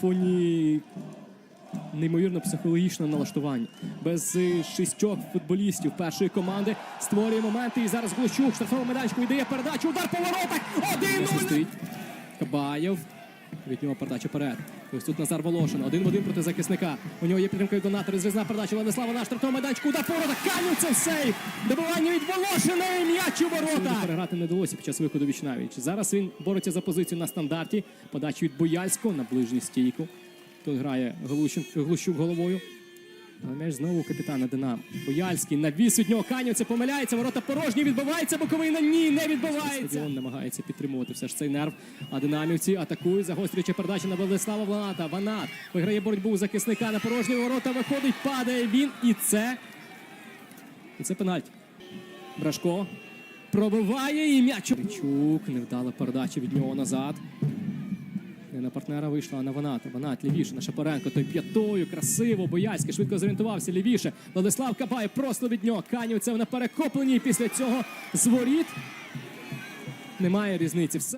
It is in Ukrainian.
фоні неймовірно психологічного налаштування. Без е, шістьох футболістів першої команди створює моменти. І зараз Глущук штрафного майданчику дає передачу. Удар по воротах. 1-0. Кабаєв. Від нього передача перед. Ось тут Назар Волошин. Один в один проти захисника. У нього є підтримка від донатора. Зрізна передача Владислава на штрафному майданчику. Удар по Каню це в сейф. Добивання від Волошина. І м'яч у ворота. Переграти не вдалося під час виходу Вічнавіч. Зараз він бореться за позицію на стандарті. Подача від Бояльського на ближню стійку. Тут грає Глущук головою. Але м'яч знову капітана Динамо. Бояльський навіс від нього Канівця помиляється, ворота порожні, відбивається, боковий на ні, не відбивається. Стадіон намагається підтримувати все ж цей нерв. А динамівці атакують, загострюючи передачу на Владислава Ваната. Ванат виграє боротьбу захисника на порожні ворота, виходить, падає він. І це. І це пенальті. Брашко пробиває і м'яч. Чук, невдала передача від нього назад. На партнера вийшла, а на Ваната. Ванат лівіше на Шапаренко. Той п'ятою, красиво, бояцьки, швидко зорієнтувався лівіше. Владислав Кабай просто від нього. Канівцев на перекопленні. Після цього зворіт. Немає різниці. Все.